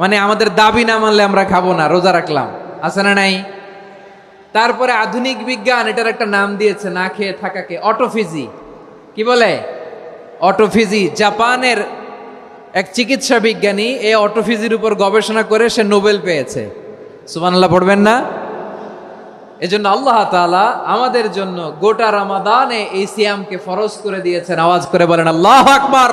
মানে আমাদের দাবি না মানলে আমরা খাব না, রোজা রাখলাম। আছে না নাই? তারপরে আধুনিক বিজ্ঞান এটার একটা নাম দিয়েছে, না খেয়ে থাকাকে অটোফিজি। কি বলে? অটোফিজি। জাপানের এক চিকিৎসা বিজ্ঞানী এই অটোফিজির উপর গবেষণা করে সে নোবেল পেয়েছে। সুবহানাল্লাহ, পড়বেন না? এজন্য আল্লাহ তাআলা আমাদের জন্য গোটা রমাদানে এই সিয়ামকে ফরজ করে দিয়েছেন। আওয়াজ করে বলেন, আল্লাহ আকবার!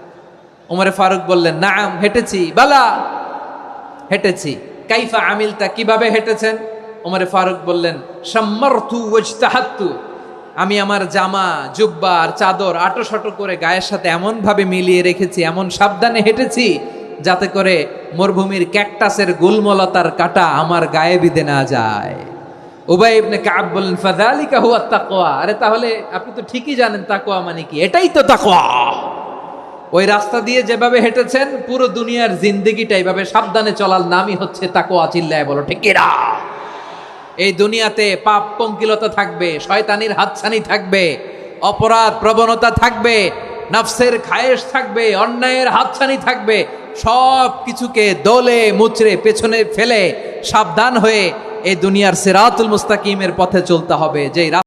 ওমরে ফারুক বললেন, নাম, হেঁটেছি, বালা। হেঁটেছি। কাইফা আমিলতা কীভাবে হেঁটেছেন? ওমরে ফারুক বললেন সম্মর্থু ওজতাহাত্তু আমি আমার জামা, জুব্বা আর চাদর আটো শটো করে গায়ের সাথে এমনভাবে মিলিয়ে রেখেছি, এমন সাবধানে হেঁটেছি, যাতে করে মরুভূমির ক্যাকটাসের গুলমলতার কাটা আমার গায়ে বিধে না যায়। উবাই ইবনে কাব বললেন, ফাযালিকা হুয়া আরে তাহলে আপনি তো ঠিকই জানেন তাকওয়া মানে কি। এটাই তো তাকওয়া। ওই রাস্তা দিয়ে যেভাবে হেঁটেছেন, পুরো দুনিয়ার জিন্দেগিটা এইভাবে সাবধানে চলার নামই হচ্ছে তাকওয়া চিল্লায় বলো, ঠিক কিনা? এই দুনিয়াতে পাপ পঙ্কিলতা থাকবে, শয়তানির হাতছানি থাকবে, অপরাধ প্রবণতা থাকবে, নফসের খায়েশ থাকবে, অন্যায়ের হাতছানি থাকবে, সব কিছুকে দোলে, মুচড়ে, পেছনে ফেলে সাবধান হয়ে এই দুনিয়ার সিরাতুল মুস্তাকিমের পথে চলতে হবে, যেই